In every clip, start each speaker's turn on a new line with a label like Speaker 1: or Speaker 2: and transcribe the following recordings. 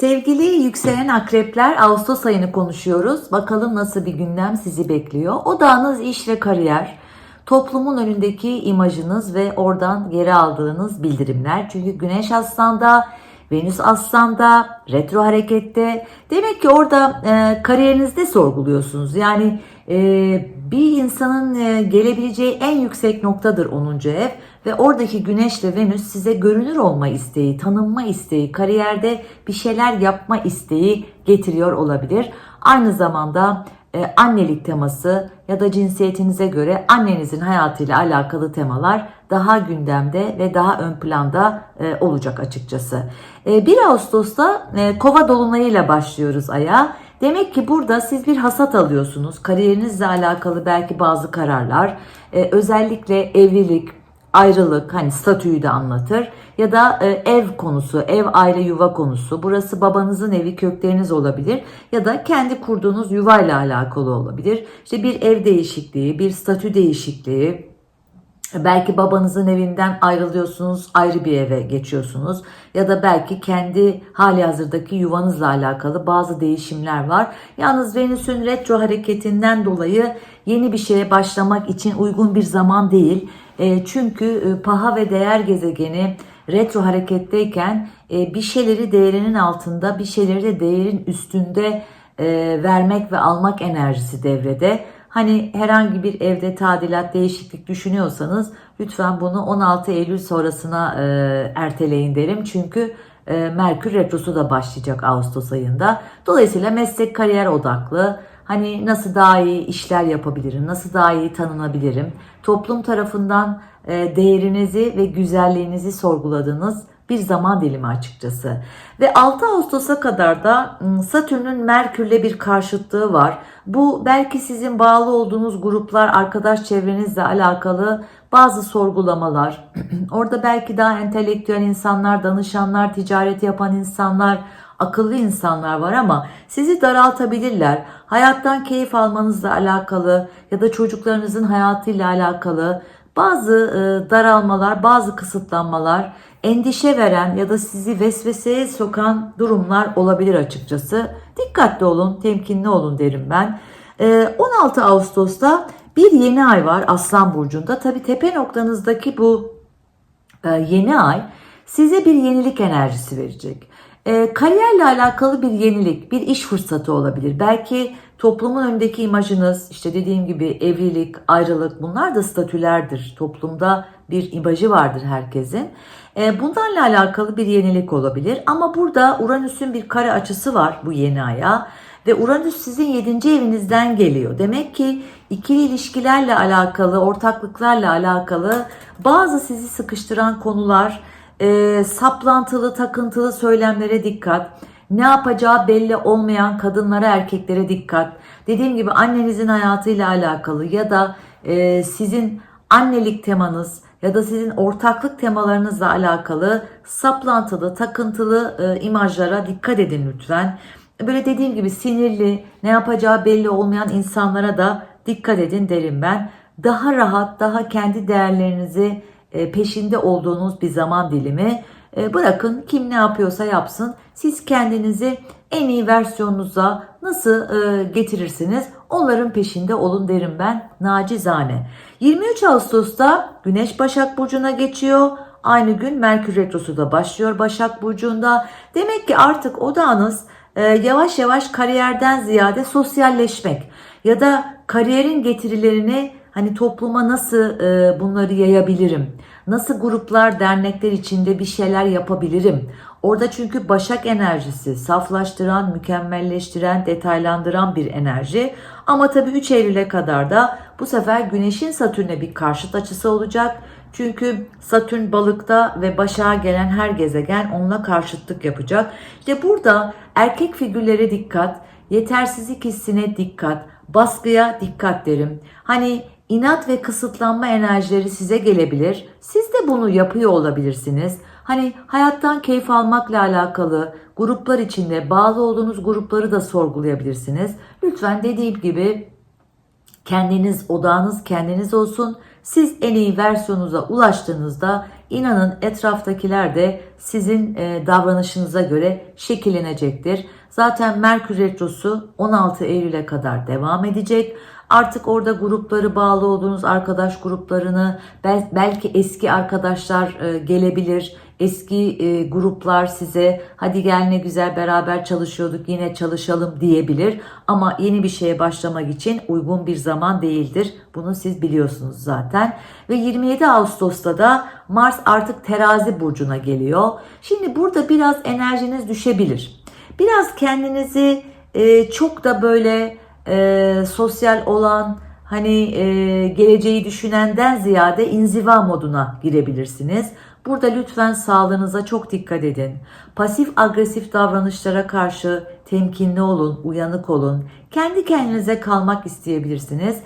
Speaker 1: Sevgili yükselen akrepler Ağustos ayını konuşuyoruz. Bakalım nasıl bir gündem sizi bekliyor. Odağınız iş ve kariyer. Toplumun önündeki imajınız ve oradan geri aldığınız bildirimler. Çünkü Güneş Aslan'da, Venüs Aslan'da, retro harekette. Demek ki orada e, kariyerinizde sorguluyorsunuz. Yani bir insanın e, gelebileceği en yüksek noktadır 10. ev ve oradaki Güneş ve Venüs size görünür olma isteği, tanınma isteği, kariyerde bir şeyler yapma isteği getiriyor olabilir. Aynı zamanda e, annelik teması ya da cinsiyetinize göre annenizin hayatıyla alakalı temalar daha gündemde ve daha ön planda e, olacak açıkçası. E, 1 Ağustos'ta Kova dolunayıyla başlıyoruz aya. Demek ki burada siz bir hasat alıyorsunuz. Kariyerinizle alakalı belki bazı kararlar, e, özellikle evlilik, ayrılık hani statüyü de anlatır ya da e, ev konusu, ev aile yuva konusu. Burası babanızın evi kökleriniz olabilir ya da kendi kurduğunuz yuvayla alakalı olabilir. İşte bir ev değişikliği, bir statü değişikliği, Belki babanızın evinden ayrılıyorsunuz, ayrı bir eve geçiyorsunuz ya da belki kendi hali hazırdaki yuvanızla alakalı bazı değişimler var. Yalnız Venüs'ün retro hareketinden dolayı yeni bir şeye başlamak için uygun bir zaman değil. E, çünkü e, paha ve değer gezegeni retro hareketteyken e, bir şeyleri değerinin altında, bir şeyleri de değerin üstünde vermek ve almak enerjisi devrede. Hani herhangi bir evde tadilat, değişiklik düşünüyorsanız lütfen bunu 16 Eylül sonrasına e, erteleyin derim. Çünkü e, Merkür Retrosu da başlayacak Ağustos ayında. Dolayısıyla meslek kariyer odaklı. Hani nasıl daha iyi işler yapabilirim, nasıl daha iyi tanınabilirim, toplum tarafından e, değerinizi ve güzelliğinizi sorguladığınız bir zaman dilimi açıkçası. Ve 6 Ağustos'a kadar da ım, Satürn'ün Merkür'le bir karşıtlığı var. Bu belki sizin bağlı olduğunuz gruplar, arkadaş çevrenizle alakalı bazı sorgulamalar. Orada belki daha entelektüel insanlar, danışanlar, ticaret yapan insanlar, akıllı insanlar var ama sizi daraltabilirler. Hayattan keyif almanızla alakalı ya da çocuklarınızın hayatıyla alakalı bazı e, daralmalar, bazı kısıtlanmalar, endişe veren ya da sizi vesveseye sokan durumlar olabilir açıkçası. Dikkatli olun, temkinli olun derim ben. E, 16 Ağustos'ta bir yeni ay var Aslan Burcu'nda. Tabi tepe noktanızdaki bu e, yeni ay size bir yenilik enerjisi verecek. E, kariyerle alakalı bir yenilik, bir iş fırsatı olabilir. Belki toplumun önündeki imajınız, işte dediğim gibi evlilik, ayrılık bunlar da statülerdir. Toplumda bir imajı vardır herkesin. E, bunlarla alakalı bir yenilik olabilir. Ama burada Uranüs'ün bir kare açısı var bu yeni aya. Ve Uranüs sizin 7. evinizden geliyor. Demek ki ikili ilişkilerle alakalı, ortaklıklarla alakalı bazı sizi sıkıştıran konular, e, saplantılı, takıntılı söylemlere dikkat. Ne yapacağı belli olmayan kadınlara, erkeklere dikkat. Dediğim gibi annenizin hayatıyla alakalı ya da e, sizin annelik temanız ya da sizin ortaklık temalarınızla alakalı saplantılı, takıntılı e, imajlara dikkat edin lütfen. Böyle dediğim gibi sinirli, ne yapacağı belli olmayan insanlara da dikkat edin derim ben. Daha rahat, daha kendi değerlerinizi peşinde olduğunuz bir zaman dilimi. E, bırakın kim ne yapıyorsa yapsın. Siz kendinizi en iyi versiyonunuza nasıl e, getirirsiniz onların peşinde olun derim ben nacizane. 23 Ağustos'ta Güneş Başak Burcu'na geçiyor. Aynı gün Merkür Retrosu da başlıyor Başak Burcu'nda. Demek ki artık odağınız yavaş yavaş kariyerden ziyade sosyalleşmek ya da kariyerin getirilerini hani topluma nasıl bunları yayabilirim? Nasıl gruplar, dernekler içinde bir şeyler yapabilirim? Orada çünkü başak enerjisi saflaştıran, mükemmelleştiren, detaylandıran bir enerji. Ama tabii 3 Eylül'e kadar da bu sefer Güneş'in Satürn'e bir karşıt açısı olacak. Çünkü Satürn balıkta ve başağa gelen her gezegen onunla karşıtlık yapacak. İşte burada erkek figürlere dikkat, yetersizlik hissine dikkat, baskıya dikkat derim. Hani inat ve kısıtlanma enerjileri size gelebilir. Siz de bunu yapıyor olabilirsiniz. Hani hayattan keyif almakla alakalı gruplar içinde bağlı olduğunuz grupları da sorgulayabilirsiniz. Lütfen dediğim gibi kendiniz odağınız kendiniz olsun. Siz en iyi versiyonunuza ulaştığınızda inanın etraftakiler de sizin e, davranışınıza göre şekillenecektir. Zaten Merkür Retrosu 16 Eylül'e kadar devam edecek. Artık orada grupları bağlı olduğunuz arkadaş gruplarını bel- belki eski arkadaşlar e, gelebilir. Eski e, gruplar size hadi gel ne güzel beraber çalışıyorduk yine çalışalım diyebilir. Ama yeni bir şeye başlamak için uygun bir zaman değildir. Bunu siz biliyorsunuz zaten. Ve 27 Ağustos'ta da Mars artık terazi burcuna geliyor. Şimdi burada biraz enerjiniz düşebilir. Biraz kendinizi e, çok da böyle e, sosyal olan hani e, geleceği düşünenden ziyade inziva moduna girebilirsiniz. Burada lütfen sağlığınıza çok dikkat edin. Pasif agresif davranışlara karşı temkinli olun, uyanık olun. Kendi kendinize kalmak isteyebilirsiniz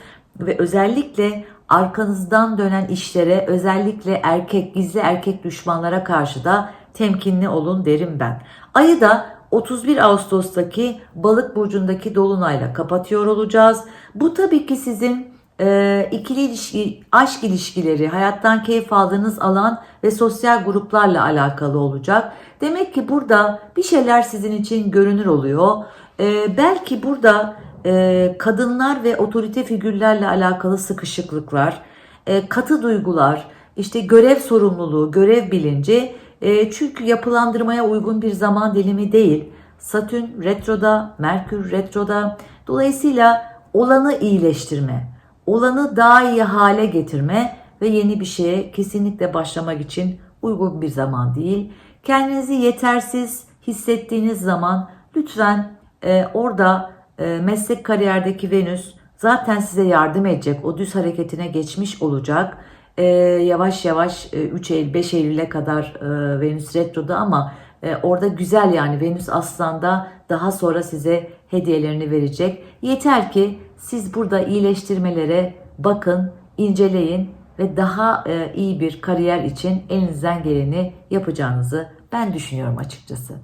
Speaker 1: ve özellikle arkanızdan dönen işlere, özellikle erkek, gizli erkek düşmanlara karşı da temkinli olun derim ben. Ayı da 31 Ağustos'taki Balık burcundaki dolunayla kapatıyor olacağız. Bu tabii ki sizin e, ikili ilişki, aşk ilişkileri, hayattan keyif aldığınız alan ve sosyal gruplarla alakalı olacak. Demek ki burada bir şeyler sizin için görünür oluyor. E, belki burada e, kadınlar ve otorite figürlerle alakalı sıkışıklıklar, e, katı duygular, işte görev sorumluluğu, görev bilinci e, çünkü yapılandırmaya uygun bir zaman dilimi değil. Satürn retroda, Merkür retroda. Dolayısıyla olanı iyileştirme, olanı daha iyi hale getirme ve yeni bir şeye kesinlikle başlamak için uygun bir zaman değil. Kendinizi yetersiz hissettiğiniz zaman lütfen e, orada e, meslek kariyerdeki Venüs zaten size yardım edecek. O düz hareketine geçmiş olacak. E, yavaş yavaş e, 3 Eylül 5 Eylül'e kadar e, Venüs retroda ama e, orada güzel yani Venüs aslanda daha sonra size hediyelerini verecek. Yeter ki siz burada iyileştirmelere bakın, inceleyin ve daha e, iyi bir kariyer için elinizden geleni yapacağınızı ben düşünüyorum açıkçası.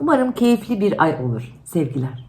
Speaker 1: Umarım keyifli bir ay olur. Sevgiler.